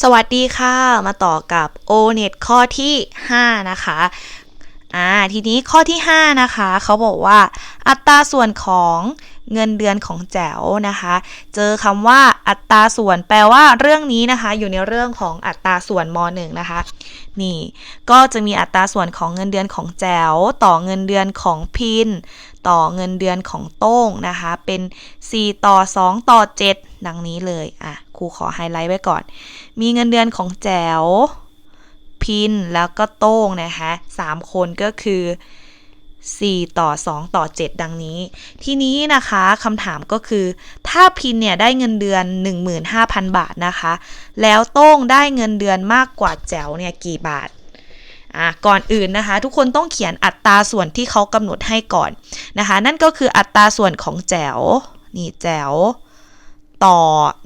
สวัสดีค่ะ มาต่อกับ O-NET ข้อที่ 5 นะคะอ่าทีนี้ข้อที่ 5 นะคะ เขาบอกว่า อัตราส่วนของเงินเดือนของแจ๋วนะคะ เจอคำว่าอัตราส่วนแปลว่าเรื่องนี้นะคะ อยู่ในเรื่องของอัตราส่วนม .1 นะคะ นี่ ก็จะมีอัตราส่วนของเงินเดือนของแจ๋วต่อเงินเดือนของพิน ต่อเงินเดือนของโต้งนะคะ เป็น 4 ต่อ 2 ต่อ 7 ดังนี้เลยอะครูขอไฮไลท์ไว้ก่อน มีเงินเดือนของแจ๋วพินแล้วก็โต้งนะคะ3คนก็คือ 4 ต่อ 2 ต่อ 7 ดังนี้ ทีนี้นะคะคำถามก็คือ ถ้าพินเนี่ยได้เงินเดือน 15,000 บาทนะคะ แล้วโต้งได้เงินเดือนมากกว่าแจ๋วเนี่ยกี่บาทอะก่อนอื่นนะคะ ทุกคนต้องเขียนอัตราส่วนที่เขากำหนดให้ก่อนนะคะ นั่นก็คืออัตราส่วนของแจ๋วนี่แจ๋ว ต่อ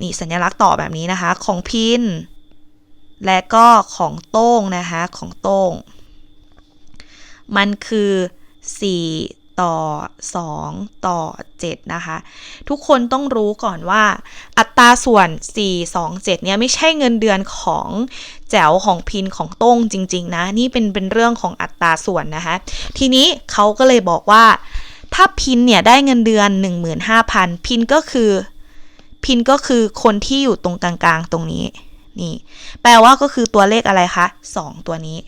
นี่สัญลักษณ์ต่อแบบนี้นะคะ ของพิน และก็ของโต้งนะคะ ของโต้ง มันคือ 4 ต่อ 2 ต่อ 7 นะคะ ทุกคนต้องรู้ก่อนว่า อัตราส่วน 4 2 7 เนี่ยไม่ใช่เงินเดือนของแจ๋วของพินของโต้งจริง ๆ นะ นี่เป็นเป็นเรื่องของอัตราส่วนนะคะ ทีนี้เขาก็เลยบอกว่า ถ้าพินเนี่ยได้เงินเดือน 15,000 พินก็คือ พินก็คือคนที่อยู่ตรงกลางๆ ตรงนี้ นี่ แปลว่าก็คือตัวเลขอะไรคะ 2 ตัวนี้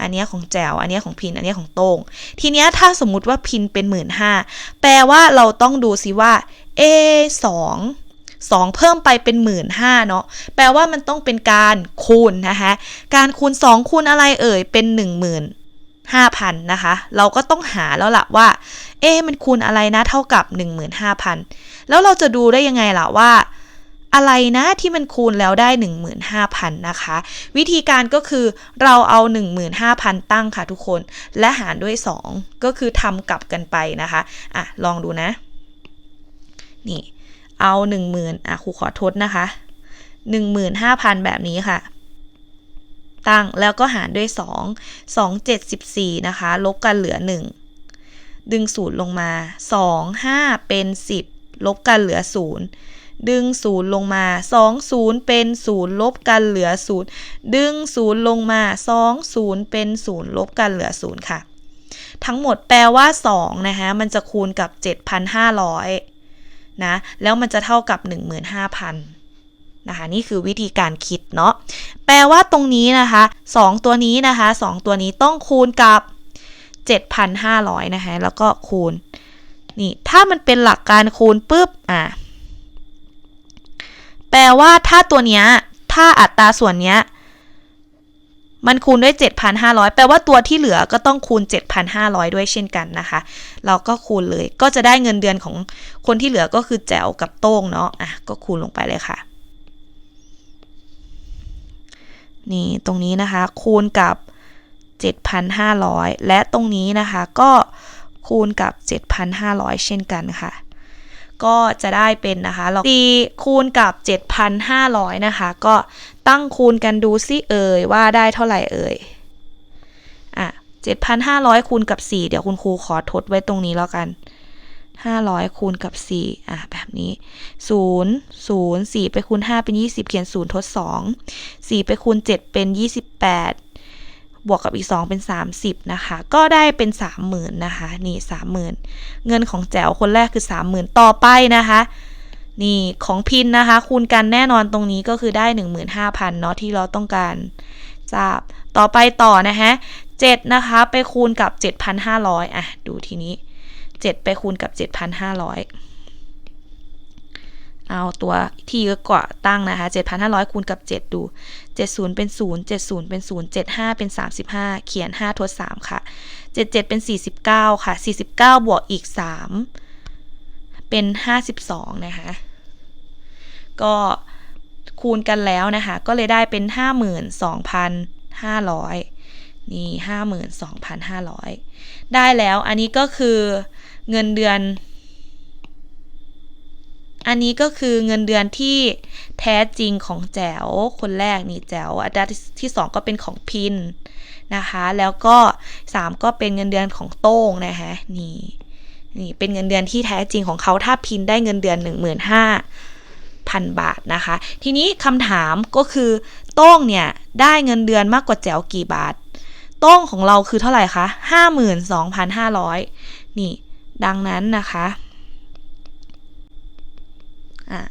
อันเนี้ยของแจวอันเนี้ยของพิน อันเนี้ยของโต้ง ทีเนี้ยถ้าสมมุติว่าพินเป็นหมื่นห้าแปลว่าเราต้องดูสิว่า A สองสองเพิ่มไปเป็นหมื่นห้าเนาะ แปลว่ามันต้องเป็นการคูณนะคะ การคูณ 2 คูณอะไรเอ่ย เป็น1 5 0 0 0 นะคะ เราก็ต้องหาแล้วล่ะว่า เอ๊มันคูณอะไรนะเท่ากับ 15,000 แล้วเราจะดูได้ยังไงล่ะว่า อะไรนะที่มันคูณแล้วได้ 15,000 นะคะ วิธีการก็คือเราเอา 15,000 ตั้งค่ะทุกคน และหารด้วย 2 ก็คือทำกลับกันไปนะคะ อะ ลองดูนะ นี่ เอา 10,000อะครูขอทดนะคะ15,000 แบบนี้ค่ะ ตั้ง แล้วก็หารด้วย 2 2 7 14 นะคะ ลบกันเหลือ 1 ดึง0ลงมา 2 5 เป็น 10 ลบกันเหลือ 0 ดึง0ลงมา 2 0 เป็น 0 ลบกันเหลือ 0 ดึง0ลงมา 2 0 เป็น 0 ลบกันเหลือ 0 ค่ะ ทั้งหมดแปลว่า 2 นะคะ มันจะคูณกับ 7,500นะ แล้วมันจะเท่ากับ 15,000 นะคะนี่คือวิธีการคิดเนาะแปลว่าตรงนี้นะคะ 2 ตัวนี้นะคะ 2 ตัวนี้ต้องคูณกับ 7,500 นะคะแล้วก็คูณนี่ถ้ามันเป็นหลักการคูณปุ๊บอะแปลว่าถ้าตัวเนี้ยถ้าอัตราส่วนเนี้ยมันคูณด้วย 7,500 แปลว่าตัวที่เหลือก็ต้องคูณ 7,500 ด้วยเช่นกันนะคะ เราก็คูณเลยก็จะได้เงินเดือนของคนที่เหลือก็คือแจ๋วกับโต้งเนาะอะก็คูณลงไปเลยค่ะ นี่ตรงนี้นะคะ คูณกับ 7,500 และตรงนี้นะคะก็คูณกับ 7,500 เช่นกันค่ะ ก็จะได้เป็นนะคะเราตีคูณกับ 7,500 นะคะ ก็ตั้งคูณกันดูซิเอ่ยว่าได้เท่าไหร่เอ่ยอะ7,500 คูณกับ 4 เดี๋ยวคุณครูขอทดไว้ตรงนี้แล้วกัน 500 คูณกับ 4 อะ แบบนี้ 0 0 4 ไปคูณ 5 เป็น 20 เขียน 0 ทด 2 4 ไปคูณ 7 เป็น 28บวกกับอีก 2 เป็น 30 นะคะ ก็ได้เป็น 30,000 นะคะ นี่ 30,000 เงินของแจ๋วคนแรกคือ 30,000 ต่อไปนะคะ นี่ของพินนะคะ คูณกันแน่นอนตรงนี้ก็คือได้ 15,000 เนาะที่เราต้องการทราบต่อไปต่อนะคะ7นะคะ ไปคูณกับ 7,500 อะ ดูทีนี้ 7 ไปคูณกับ 7,500 เอาตัวที่เยอะกว่าตั้งนะคะ 7,500 คูณกับ 7 ดู 70 เป็น 0 70 เป็น 0 75 เป็น 35 เขียน 5 ทด 3 ค่ะ 77 เป็น 49 ค่ะ 49 บวกอีก 3 เป็น 52 นะคะ ก็คูณกันแล้วนะคะ ก็เลยได้เป็น 52,500 นี่52,500ได้แล้วอันนี้ก็คือเงินเดือน อันนี้ก็คือเงินเดือนที่แท้จริงของแจ๋วคนแรกนี่แจ๋วอัตราที่2ก็เป็นของพินนะคะแล้วก็3ก็เป็นเงินเดือนของโต้งนะคะนี่นี่เป็นเงินเดือนที่แท้จริงของเขาถ้าพินได้เงินเดือน 15,000 7,000บาทนะคะ ทีนี้คำถามก็คือโต้งเนี่ยได้เงินเดือนมากกว่าแจ๋วกี่บาท ต้งของเราคือเท่าไหร่คะ52,500 นี่ ดังนั้นนะคะอ่า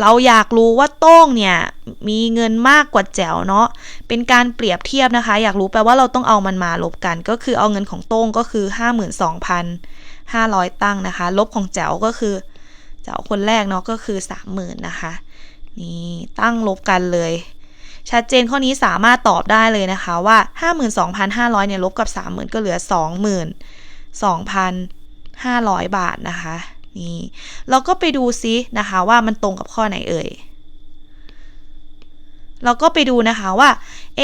เราอยากรู้ว่าโต้งเนี่ยมีเงินมากกว่าแจ๋วเนาะ เป็นการเปรียบเทียบนะคะ อยากรู้แปลว่าเราต้องเอามันมาลบกัน ก็คือเอาเงินของโต้งก็คือ 52,500 ตั้งนะคะ ลบของแจ๋วก็คือแจ๋วคนแรกเนาะก็คือ 30,000นะคะ นี่ตั้งลบกันเลย ชัดเจนข้อนี้สามารถตอบได้เลยนะคะว่า 52,500เนี่ยลบกับ 30,000 ก็เหลือ 22,500 บาทนะคะนี่เราก็ไปดูซินะคะว่ามันตรงกับข้อไหนเอ่ยเราก็ไปดูนะคะว่าเอ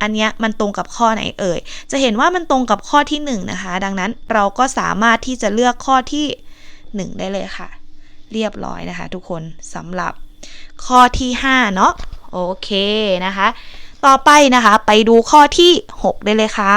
อันเนี้ยมันตรงกับข้อไหนเอ่ย จะเห็นว่ามันตรงกับข้อที่1นงนะคะ ดังนั้นเราก็สามารถที่จะเลือกข้อที่ 1 ได้เลยค่ะ เรียบร้อยนะคะ ทุกคนสำหรับข้อที่ 5 เนาะ โอเคนะคะ ต่อไปนะคะ ไปดูข้อที่ 6 ได้เลยค่ะ